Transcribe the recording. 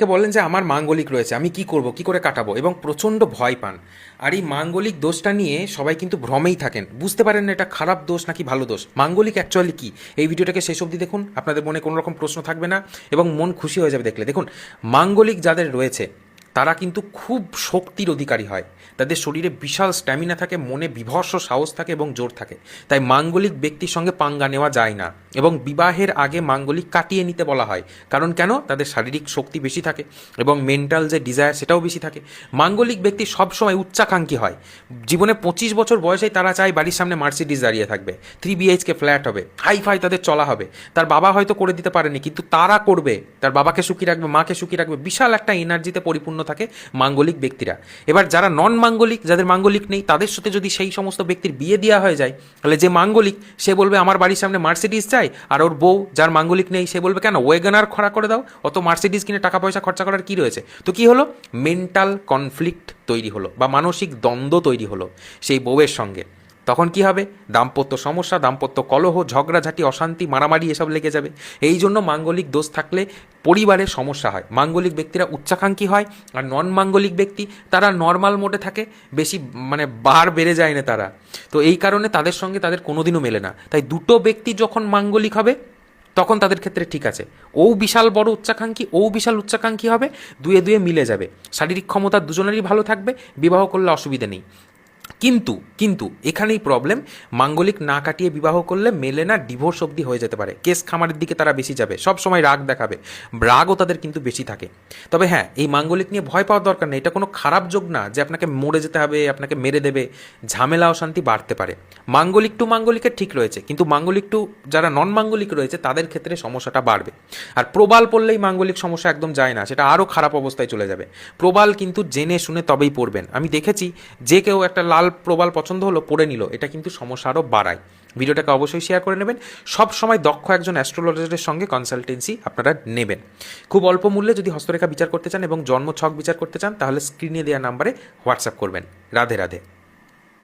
কে বলেন যে আমার মাঙ্গলিক রয়েছে, আমি কি করব, কি করে কাটাবো? এবং প্রচণ্ড ভয় পান। আর এই মাঙ্গলিক দোষটা নিয়ে সবাই কিন্তু ভ্রমেই থাকেন। বুঝতে পারেন না এটা খারাপ দোষ নাকি ভালো দোষ। মাঙ্গলিক অ্যাকচুয়ালি কি? এই ভিডিওটাকে শেষ অবধি দেখুন, আপনাদের মনে কোনো রকম প্রশ্ন থাকবে না এবং মন খুশি হয়ে যাবে দেখলে। দেখুন, মাঙ্গলিক যাদের রয়েছে তারা কিন্তু খুব শক্তির অধিকারী হয়। তাদের শরীরে বিশাল স্ট্যামিনা থাকে, মনে বিভর্ষ সাহস থাকে এবং জোর থাকে। তাই মাঙ্গলিক ব্যক্তির সঙ্গে পাঙ্গা নেওয়া যায় না এবং বিবাহের আগে মাঙ্গলিক কাটিয়ে নিতে বলা হয়। কারণ কেন? তাদের শারীরিক শক্তি বেশি থাকে এবং মেন্টাল যে ডিজায়ার সেটাও বেশি থাকে। মাঙ্গলিক ব্যক্তি সবসময় উচ্চাকাঙ্ক্ষী হয়। জীবনে পঁচিশ বছর বয়সেই তারা চায় বাড়ির সামনে মার্সিডিস দাঁড়িয়ে থাকবে। থ্রি বিএইচকে ফ্ল্যাট হবে। হাই ফাই তাদের চলা হবে। তার বাবা হয়তো করে দিতে পারেনি, কিন্তু তারা করবে। তার বাবাকে সুখী রাখবে, মাকে সুখী রাখবে। বিশাল একটা এনার্জিতে পরিপূর্ণ থাকে মাঙ্গলিক ব্যক্তিরা। এবার যারা নন মাঙ্গলিক যাদের মাঙ্গলিক নেই, তাদের সাথে যদি সেই সমস্ত ব্যক্তির বিয়ে দেওয়া হয়ে যায়, তাহলে যে মাঙ্গলিক, সে বলবে, আমার বাড়ির সামনে মার্সিডিস চাই। আর ওর বউ, যার মাঙ্গলিক নেই, সে বলবে, কেন? ওয়েগনার খরা করে দাও। অত মার্সিডিস কিনে টাকা পয়সা খরচা করার কি রয়েছে? তো কি হলো? মেন্টাল কনফ্লিক্ট তৈরি হলো, বা মানসিক দ্বন্দ্ব তৈরি হলো সেই বউয়ের সঙ্গে। তখন কি হবে? দাম্পত্য সমস্যা, দাম্পত্য কলহ, ঝগড়াঝাটি, অশান্তি, মারামারি এসব লেগে যাবে। এই জন্য মাঙ্গলিক দোষ থাকলে পরিবারের সমস্যা হয়। মাঙ্গলিক ব্যক্তিরা উচ্চাকাঙ্ক্ষী হয় আর নন মাঙ্গলিক ব্যক্তি, তারা নর্মাল মোডে থাকে, বেশি মানে বার বেড়ে যায় না তারা। তো এই কারণে তাদের সঙ্গে তাদের কোনোদিনও মেলে না। তাই দুটো ব্যক্তি যখন মাঙ্গলিক হবে, তখন তাদের ক্ষেত্রে ঠিক আছে। ও বিশাল বড় উচ্চাকাঙ্ক্ষী, ও বিশাল উচ্চাকাঙ্ক্ষী হবে, দুয়ে দুয়ে মিলে যাবে। শারীরিক ক্ষমতা দুজনেরই ভালো থাকবে, বিবাহ করলে অসুবিধে নেই। কিন্তু কিন্তু এখানেই প্রবলেম মাঙ্গলিক না কাটিয়ে বিবাহ করলে মেলে না ডিভোর্স অবধি হয়ে যেতে পারে। কেস খামারের দিকে তারা বেশি যাবে সব সময় রাগ দেখাবে, রাগও তাদের কিন্তু বেশি থাকে। তবে হ্যাঁ এই মাঙ্গলিক নিয়ে ভয় পাওয়ার দরকার নেই, এটা কোনো খারাপ যোগ না যে আপনাকে মরে যেতে হবে, আপনাকে মেরে দেবে, ঝামেলা অশান্তি বাড়তে পারে। মাঙ্গলিক টু মাঙ্গলিকের ঠিক রয়েছে, কিন্তু মাঙ্গলিক টু যারা নন মাঙ্গলিক রয়েছে, তাদের ক্ষেত্রে সমস্যাটা বাড়বে। আর প্রবাল পড়লেই মাঙ্গলিক সমস্যা একদম যায় না, সেটা আরও খারাপ অবস্থায় চলে যাবে। প্রবাল কিন্তু জেনে শুনে তবেই পড়বেন। আমি দেখেছি যে কেউ একটা লাল প্রবাল পছন্দ হলো পড়ে নিল, এটা কিন্তু সমস্যা আরও বাড়ায়। ভিডিওটাকে অবশ্যই শেয়ার করে নেবেন। সব সময় দক্ষ একজন অ্যাস্ট্রোলজারের সঙ্গে কনসালটেন্সি আপনারা নেবেন। খুব অল্প মূল্যে যদি হস্তরেখা বিচার করতে চান এবং জন্ম ছক বিচার করতে চান, তাহলে স্ক্রিনে দেওয়া নাম্বারে হোয়াটসঅ্যাপ করবেন। রাধে রাধে।